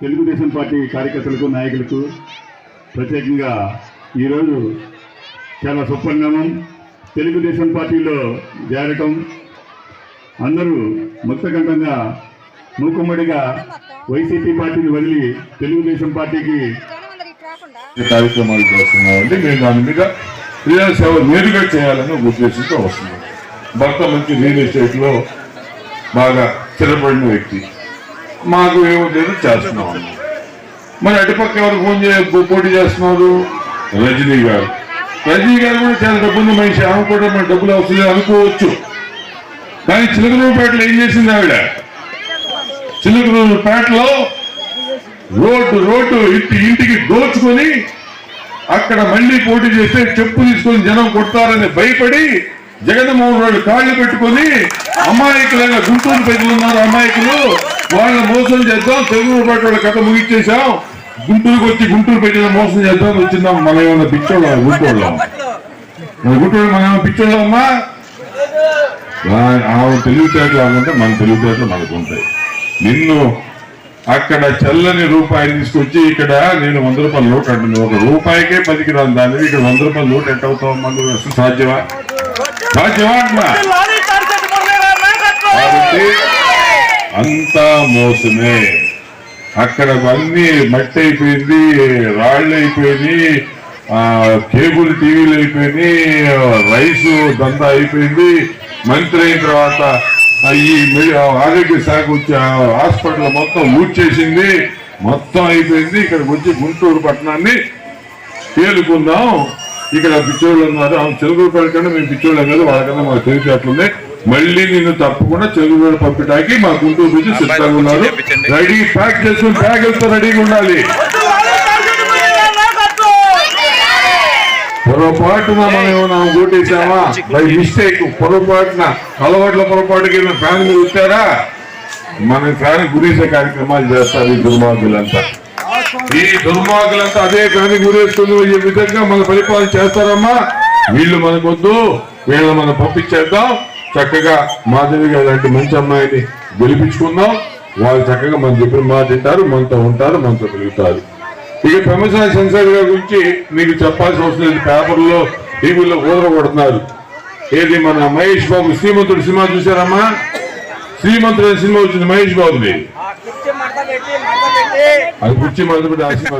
Telugu Desam party కార్యకర్తలకు నాయకులకు ప్రత్యేకంగా ఈరోజు చాలా సుపరిణామం. తెలుగుదేశం పార్టీలో చేరటం అందరూ ముక్తకంఠంగా మూకుమ్మడిగా వైసీపీ పార్టీని వదిలి తెలుగుదేశం పార్టీకి కార్యక్రమాలు చేస్తున్నామండి మేము దాని మీద ప్రజల సేవ నేరుగా చేయాలని ఉద్దేశంతో వస్తున్నాం. భర్త మంచి రియల్ ఎస్టేట్లో బాగా స్థిరపడిన వ్యక్తి. మాకు ఏమో లేదు చేస్తున్నాం. మరి అటుపక్క ఎవరు ఫోన్ చేయ పోటీ చేస్తున్నారు? రజనీ గారు. రజనీ గారు కూడా చాలా డబ్బులు మనిషి ఆమె కూడా మన డబ్బులు వస్తుంది అనుకోవచ్చు. కానీ చిలకలూరుపేటలో ఏం చేసింది ఆవిడ? చిలకలూరుపేటలో రోడ్డు రోడ్డు ఇంటి ఇంటికి దోచుకొని అక్కడ మళ్ళీ పోటీ చేస్తే చెప్పు తీసుకొని జనం కొడతారని భయపడి జగన్మోహన్ రెడ్డి కాళ్ళు పెట్టుకొని అమాయకులంగా గుంటూరు ప్రజలు ఉన్నారు అమాయకులు. వాళ్ళని మోసం చేద్దాం తెలుగు వాళ్ళ కథ ముగిచ్చేసాం గుంటూరుకు వచ్చి గుంటూరు పెట్టిన మోసం చేద్దాం వచ్చిందాం. మన ఏమన్నా పిచ్చోళ్ళ గుంటూరులో. మన గుంటూరు మన ఏమన్నా పిచ్చోళ్ళమ్మా ఆమె తెలివితేటలు అనుకుంటే మన తెలివితేటలు మనకు ఉంటాయి. నిన్ను అక్కడ చల్లని రూపాయి తీసుకొచ్చి ఇక్కడ నేను వంద రూపాయల నోట్ అంటున్నాను ఒక రూపాయికే పదికి రాను దాన్ని ఇక్కడ వంద రూపాయల నోట్ ఎంత అవుతాం మనం సాధ్యమా? సాధ్యమా సాధ్యమా మోసమే అక్కడ మళ్ళీ మట్టి అయిపోయింది రాళ్ళు అయిపోయింది కేబుల్ టీవీలు అయిపోయింది రైస్ దందా అయిపోయింది. మంత్రి అయిన తర్వాత ఈ ఆరోగ్య శాఖ వచ్చి ఆ హాస్పిటల్ మొత్తం లూట్ చేసింది మొత్తం అయిపోయింది. ఇక్కడికి వచ్చి గుంటూరు పట్టణాన్ని తేలుకుందాం. ఇక్కడ పిచ్చోళ్ళు ఉన్నారు ఆమె చెలుగుపేట కన్నా మేము పిచ్చోళ్ళం కదా వాళ్ళకన్నా మాకు తెలిసేట్లుంది. మళ్ళీ నిన్ను తప్పకుండా చెలుగుపేట పంపించడానికి మా గుంటూరు నుంచి సిద్ధంగా ఉన్నారు. రెడీ ప్యాక్ చేసుకుని బ్యాగులతో రెడీగా ఉండాలి. పొరపాటున మనం ఏమైనా ఓటేసామా బై మిస్టేక్ పొరపాటున అలవాట్ల పొరపాటు కింద ఫ్యాన్ మీద వచ్చారా? మన ఫ్యాన్ గురిసే కార్యక్రమాలు చేస్తారు ఈ దుర్మార్గులంతా. ఈ దుర్మార్గులంతా అదే ఫ్యాన్ గురేసుకుని ఈ విధంగా మన పరిపాలన చేస్తారమ్మా. వీళ్ళు మనకొద్దు వీళ్ళని మనం పంపించేద్దాం. చక్కగా మాధవి గారు లాంటి మంచి అమ్మాయిని గెలిపించుకుందాం. వాళ్ళు చక్కగా మనం చెప్పిన మాట తింటారు మనతో ఉంటారు మనతో తిరుగుతారు. ఇక పెమసాని సెన్సార్ గారి గురించి మీకు చెప్పాల్సిన అవసరం లేదు. పేపర్లో టీవీలో ఊదర కొడుతున్నారు ఏది మన మహేష్ బాబు శ్రీమంతుడు సినిమా చూసారమ్మా శ్రీమంతుడు అనే సినిమా వచ్చింది మహేష్ బాబుది. మడత మడత అది కుర్చీ మొదలు పెట్టి ఆ సినిమా.